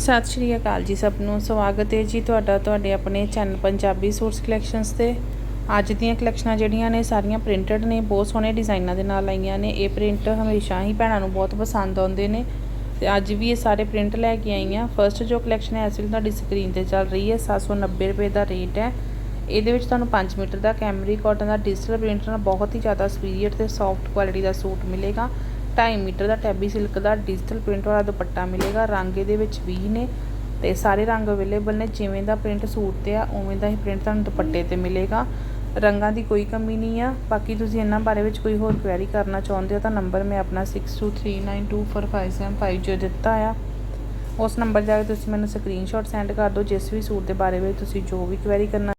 ਸਤਿ ਸ਼੍ਰੀ ਅਕਾਲ ਜੀ ਸਭ ਨੂੰ। ਸਵਾਗਤ ਹੈ ਜੀ ਤੁਹਾਡਾ ਤੁਹਾਡੇ ਆਪਣੇ ਚੈਨਲ ਪੰਜਾਬੀ ਸੂਟਸ ਕਲੈਕਸ਼ਨਸ ਤੇ। ਅੱਜ ਦੀਆਂ ਕਲੈਕਸ਼ਨਾਂ ਜਿਹੜੀਆਂ ਨੇ ਸਾਰੀਆਂ ਪ੍ਰਿੰਟਡ ਨੇ, ਬਹੁਤ ਸੋਹਣੇ ਡਿਜ਼ਾਈਨਾਂ ਦੇ ਨਾਲ ਆਈਆਂ ਨੇ। ਇਹ ਪ੍ਰਿੰਟ ਹਮੇਸ਼ਾ ਹੀ ਭੈਣਾਂ ਨੂੰ ਬਹੁਤ ਪਸੰਦ ਆਉਂਦੇ ਨੇ। ਤੇ ਅੱਜ ਵੀ ਇਹ ਸਾਰੇ ਪ੍ਰਿੰਟ ਲੈ ਕੇ ਆਈਆਂ। ਹਾਂ ਫਰਸਟ ਜੋ ਕਲੈਕਸ਼ਨ ਹੈ, ਇਸ ਵੇਲੇ ਤੁਹਾਡੀ ਸਕਰੀਨ ਤੇ ਚੱਲ ਰਹੀ ਹੈ 790 ਰੁਪਏ ਦਾ ਰੇਟ ਹੈ। ਇਹਦੇ ਵਿੱਚ ਤੁਹਾਨੂੰ 5 ਮੀਟਰ ਦਾ ਕੈਮਰੀ ਕਾਟਨ ਦਾ ਡਿਜੀਟਲ ਪ੍ਰਿੰਟ ਨਾਲ ਬਹੁਤ ਹੀ ਜ਼ਿਆਦਾ ਸੁਪੀਰੀਅਰ ਤੇ ਸੌਫਟ ਕੁਆਲਿਟੀ ਦਾ ਸੂਟ ਮਿਲੇਗਾ। 2.5 ਮੀਟਰ ਦਾ ਟੈਬੀ ਸਿਲਕ ਦਾ ਡਿਜੀਟਲ ਪ੍ਰਿੰਟ ਵਾਲਾ ਦੁਪੱਟਾ ਮਿਲੇਗਾ। ਰੰਗ ਇਹਦੇ ਵਿੱਚ 20 ਨੇ ਤੇ ਸਾਰੇ ਰੰਗ ਅਵੇਲੇਬਲ ਨੇ। ਜਿਵੇਂ ਦਾ ਪ੍ਰਿੰਟ ਸੂਟ ਤੇ ਆ, ਉਵੇਂ ਦਾ ਹੀ ਪ੍ਰਿੰਟ ਤੁਹਾਨੂੰ ਦੁਪੱਟੇ ਤੇ ਮਿਲੇਗਾ। ਰੰਗਾਂ ਦੀ ਕੋਈ ਕਮੀ ਨਹੀਂ ਆ। ਬਾਕੀ ਤੁਸੀਂ ਇਹਨਾਂ ਬਾਰੇ ਵਿੱਚ ਕੋਈ ਹੋਰ ਕੁਐਰੀ ਕਰਨਾ ਚਾਹੁੰਦੇ ਹੋ ਤਾਂ ਨੰਬਰ ਮੈਂ ਆਪਣਾ 6239245750 ਦਿੱਤਾ ਆ। ਉਸ ਨੰਬਰ ਜਾ ਕੇ ਤੁਸੀਂ ਮੈਨੂੰ ਸਕਰੀਨਸ਼ਾਟ ਸੈਂਡ ਕਰ ਦਿਓ। ਜਿਸ ਵੀ ਸੂਟ ਦੇ ਬਾਰੇ ਵਿੱਚ ਤੁਸੀਂ ਜੋ ਵੀ ਕੁਐਰੀ ਕਰਨਾ।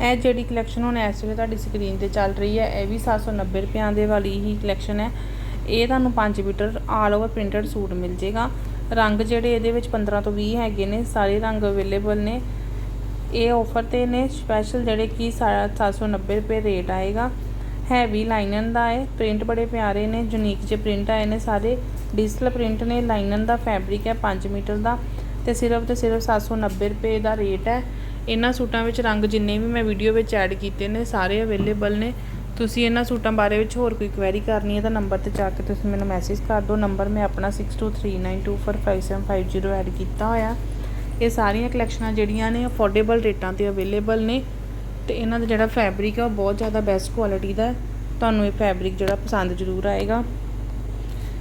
ਇਹ ਜਿਹੜੀ ਕਲੈਕਸ਼ਨ ਹੁਣ ਇਸ ਵੇਲੇ ਤੁਹਾਡੀ ਸਕਰੀਨ ਤੇ ਚੱਲ ਰਹੀ ਹੈ, ਇਹ ਵੀ 790 ਰੁਪਿਆਂ ਦੇ ਵਾਲੀ ਹੀ ਕਲੈਕਸ਼ਨ ਹੈ। ਇਹ ਤੁਹਾਨੂੰ 5 metre all over printed suit ਮਿਲ ਜੇਗਾ। ਰੰਗ ਜਿਹੜੇ ਇਹਦੇ ਵਿੱਚ 15 ਤੋਂ 20 ਹੈਗੇ ਨੇ, ਸਾਰੇ ਰੰਗ ਅਵੇਲੇਬਲ ਨੇ। ਇਹ ਆਫਰ ਤੇ ਨੇ ਸਪੈਸ਼ਲ ਜਿਹੜੇ ਕਿ 790 ਰੁਪਏ ਰੇਟ ਆਏਗਾ। ਹੈਵੀ ਲਾਈਨਨ ਦਾ ਹੈ ਪ੍ਰਿੰਟ ਬੜੇ ਪਿਆਰੇ ਨੇ ਯੂਨੀਕ ਜਿਹੇ ਪ੍ਰਿੰਟ ਆਏ ਨੇ ਸਾਰੇ। ਡਿਜੀਟਲ ਪ੍ਰਿੰਟ ਨੇ ਲਾਈਨਨ ਦਾ ਫੈਬਰਿਕ ਹੈ 5 ਮੀਟਰ ਦਾ। ਤੇ ਸਿਰਫ ਤੇ ਸਿਰਫ 790 ਰੁਪਏ ਦਾ ਰੇਟ ਹੈ। ਇਹਨਾਂ ਸੂਟਾਂ ਵਿੱਚ ਰੰਗ ਜਿੰਨੇ ਵੀ ਮੈਂ ਵੀਡੀਓ ਵਿੱਚ ਐਡ ਕੀਤੇ ਨੇ, ਸਾਰੇ ਅਵੇਲੇਬਲ ਨੇ। ਤੁਸੀਂ ਇਹਨਾਂ ਸੂਟਾਂ ਬਾਰੇ ਵਿੱਚ ਹੋਰ ਕੋਈ ਕੁਐਰੀ ਕਰਨੀ ਹੈ ਤਾਂ ਨੰਬਰ ਤੇ ਜਾ ਕੇ ਤੁਸੀਂ ਮੈਨੂੰ ਮੈਸੇਜ ਕਰ ਦਿਓ। ਨੰਬਰ ਮੈਂ ਆਪਣਾ 6239245750 ਐਡ ਕੀਤਾ ਹੋਇਆ। ਇਹ ਸਾਰੀਆਂ ਕਲੈਕਸ਼ਨਾਂ ਜਿਹੜੀਆਂ ਨੇ ਅਫੋਰਡੇਬਲ ਰੇਟਾਂ ਤੇ ਅਵੇਲੇਬਲ ਨੇ ਤੇ ਇਹਨਾਂ ਦਾ ਜਿਹੜਾ ਫੈਬਰਿਕ ਹੈ ਉਹ ਬਹੁਤ ਜ਼ਿਆਦਾ ਬੈਸਟ ਕੁਆਲਿਟੀ ਦਾ ਤੁਹਾਨੂੰ ਇਹ ਫੈਬਰਿਕ ਜਿਹੜਾ ਪਸੰਦ ਜ਼ਰੂਰ ਆਏਗਾ।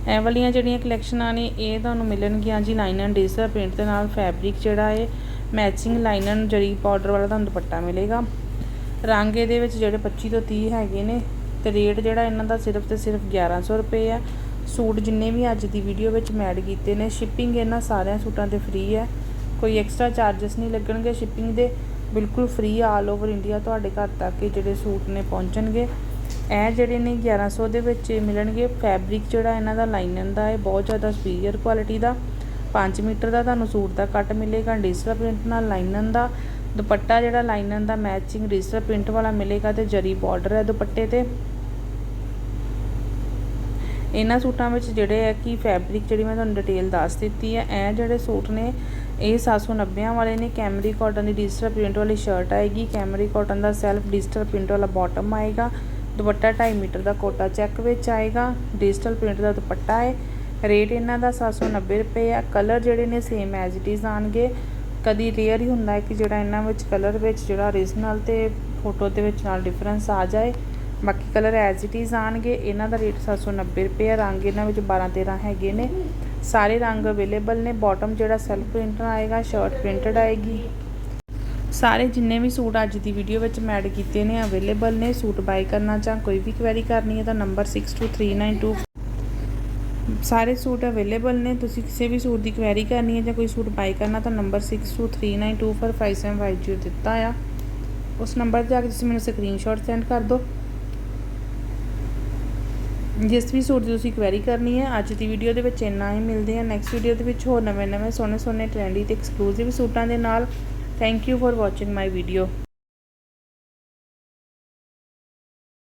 ਇਹ ਵਾਲੀਆਂ ਜਿਹੜੀਆਂ ਕਲੈਕਸ਼ਨਾਂ ਨੇ, ਇਹ ਤੁਹਾਨੂੰ ਮਿਲਣਗੀਆਂ ਜੀ ਲਾਈਨ ਐਂਡ ਡਿਜੀਟਲ ਪ੍ਰਿੰਟ ਦੇ ਨਾਲ। ਫੈਬਰਿਕ ਜਿਹੜਾ ਹੈ ਮੈਚਿੰਗ ਲਾਈਨ ਐਂਡ ਜਰੀ ਪਾਊਡਰ ਵਾਲਾ ਤੁਹਾਨੂੰ ਦੁਪੱਟਾ ਮਿਲੇਗਾ। ਰੰਗ ਇਹਦੇ ਵਿੱਚ ਜਿਹੜੇ 25 ਤੋਂ 30 ਹੈਗੇ ਨੇ ਤੇ ਰੇਟ ਜਿਹੜਾ ਇਹਨਾਂ ਦਾ ਸਿਰਫ ਤੇ ਸਿਰਫ 1100 ਰੁਪਏ ਆ। ਸੂਟ ਜਿੰਨੇ ਵੀ ਅੱਜ ਦੀ ਵੀਡੀਓ ਵਿੱਚ ਮੈਂ ਐਡ ਕੀਤੇ ਨੇ ਸ਼ਿਪਿੰਗ ਇਹਨਾਂ ਸਾਰਿਆਂ ਸੂਟਾਂ ਤੇ ਫ੍ਰੀ ਹੈ ਕੋਈ ਐਕਸਟਰਾ ਚਾਰजेस ਨਹੀਂ ਲੱਗਣਗੇ ਸ਼ਿਪਿੰਗ ਦੇ ਬਿਲਕੁਲ ਫ੍ਰੀ ਆਲ ਓਵਰ ਇੰਡੀਆ ਤੁਹਾਡੇ ਘਰ ਤੱਕ ਇਹ ਜਿਹੜੇ ਸੂਟ ਨੇ ਪਹੁੰਚਣਗੇ। ਇਹ ਜਿਹੜੇ ਨੇ 1100 ਦੇ ਵਿੱਚ ਮਿਲਣਗੇ। ਫੈਬਰਿਕ ਜਿਹੜਾ ਇਹਨਾਂ ਦਾ ਲਾਈਨਨ ਦਾ ਹੈ ਬਹੁਤ ਜ਼ਿਆਦਾ ਸੁਪੀਰੀਅਰ ਕੁਆਲਿਟੀ ਦਾ। 5 ਮੀਟਰ ਦਾ ਤੁਹਾਨੂੰ ਸੂਟ ਦਾ ਕੱਟ ਮਿਲੇਗਾ ਡਿਜੀਟਲ ਪ੍ਰਿੰਟ ਨਾਲ ਲਾਈਨਨ ਦਾ, ਦੁਪੱਟਾ ਜਿਹੜਾ ਲਾਈਨਨ ਦਾ ਮੈਚਿੰਗ ਡਿਜੀਟਲ ਪ੍ਰਿੰਟ ਵਾਲਾ ਮਿਲੇਗਾ ਤੇ ਜਰੀ ਬਾਰਡਰ ਹੈ ਦੁਪੱਟੇ ਤੇ। ਇਹਨਾਂ ਸੂਟਾਂ ਵਿੱਚ ਜਿਹੜੇ ਹੈ ਕਿ ਫੈਬਰਿਕ ਜਿਹੜੀ ਮੈਂ ਤੁਹਾਨੂੰ ਡਿਟੇਲ ਦੱਸ ਦਿੱਤੀ ਹੈ, ਇਹ ਜਿਹੜੇ ਸੂਟ ਨੇ, ਇਹ 790 ਵਾਲੇ ਨੇ ਕੈਮਰੀ ਕਾਟਨ ਦੀ ਡਿਜੀਟਲ ਪ੍ਰਿੰਟ ਵਾਲੀ ਸ਼ਰਟ ਆਏਗੀ ਕੈਮਰੀ ਕਾਟਨ ਦਾ ਸੈਲਫ ਡਿਜੀਟਲ ਪ੍ਰਿੰਟ ਵਾਲਾ ਬਾਟਮ ਆਏਗਾ, ਦੁਪੱਟਾ 2.5 ਮੀਟਰ ਦਾ ਕੋਟਾ ਚੈੱਕ ਵਿੱਚ ਆਏਗਾ ਡਿਜੀਟਲ ਪ੍ਰਿੰਟ ਦਾ ਦੁਪੱਟਾ ਹੈ ਰੇਟ ਇਹਨਾਂ ਦਾ 790 ਰੁਪਏ ਆ। ਕਲਰ ਜਿਹੜੇ ਨੇ ਸੇਮ ਐਜ਼ ਇਟ ਇਜ਼ ਆਣਗੇ ਕਦੀ ਰੇਅਰ ਹੀ ਹੁੰਦਾ ਹੈ ਕਿ ਜਿਹੜਾ ਇਹਨਾਂ ਵਿੱਚ ਕਲਰ ਵਿੱਚ ਜਿਹੜਾ ਓਰੀਜਨਲ ਤੇ ਫੋਟੋ ਦੇ ਵਿੱਚ ਨਾਲ ਡਿਫਰੈਂਸ ਆ ਜਾਏ। ਬਾਕੀ ਕਲਰ ਐਜ਼ ਇਟ ਇਜ਼ ਆਣਗੇ ਇਹਨਾਂ ਦਾ ਰੇਟ 790 ਰੁਪਏ ਆ। ਰੰਗ ਇਹਨਾਂ ਵਿੱਚ 12 13 ਹੈਗੇ ਨੇ। ਸਾਰੇ ਰੰਗ ਅਵੇਲੇਬਲ ਨੇ। ਬਾਟਮ ਜਿਹੜਾ ਸੈਲਫ ਪ੍ਰਿੰਟ ਆਏਗਾ ਸ਼ਰਟ ਪ੍ਰਿੰਟਡ ਆਏਗੀ। ਸਾਰੇ ਜਿੰਨੇ ਵੀ ਸੂਟ ਅੱਜ ਦੀ ਵੀਡੀਓ ਵਿੱਚ ਮੈਂ ਐਡ ਕੀਤੇ ਨੇ ਅਵੇਲੇਬਲ ਨੇ। ਸੂਟ ਬਾਈ ਕਰਨਾ ਜਾਂ ਕੋਈ ਵੀ ਕੁਐਰੀ ਕਰਨੀ ਹੈ ਤਾਂ ਨੰਬਰ 623924 ਸਾਰੇ ਸੂਟ ਅਵੇਲੇਬਲ ਨੇ, ਤੁਸੀਂ ਕਿਸੇ ਵੀ ਸੂਟ ਦੀ ਕੁਐਰੀ ਕਰਨੀ ਹੈ ਜਾਂ ਕੋਈ ਸੂਟ ਬਾਈ ਕਰਨਾ, ਤਾਂ ਨੰਬਰ 6239245750 ਦਿੱਤਾ ਆ। ਉਸ ਨੰਬਰ 'ਤੇ ਜਾ ਕੇ ਤੁਸੀਂ ਮੈਨੂੰ ਸਕਰੀਨਸ਼ਾਟ ਸੈਂਡ ਕਰ ਦਿਓ। ਜਿਸ ਵੀ ਸੂਟ ਦੀ ਤੁਸੀਂ ਕੁਐਰੀ ਕਰਨੀ ਹੈ, ਅੱਜ ਦੀ ਵੀਡੀਓ ਦੇ ਵਿੱਚ ਇੰਨਾ ਹੀ। ਮਿਲਦੇ ਆ ਨੈਕਸਟ ਵੀਡੀਓ ਦੇ ਵਿੱਚ ਹੋਰ ਨਵੇਂ ਨਵੇਂ ਸੋਹਣੇ ਸੋਹਣੇ ਟ੍ਰੈਂਡੀ ਤੇ ਐਕਸਕਲੂਸਿਵ ਸੂਟਾਂ ਦੇ ਨਾਲ। Thank you for watching my video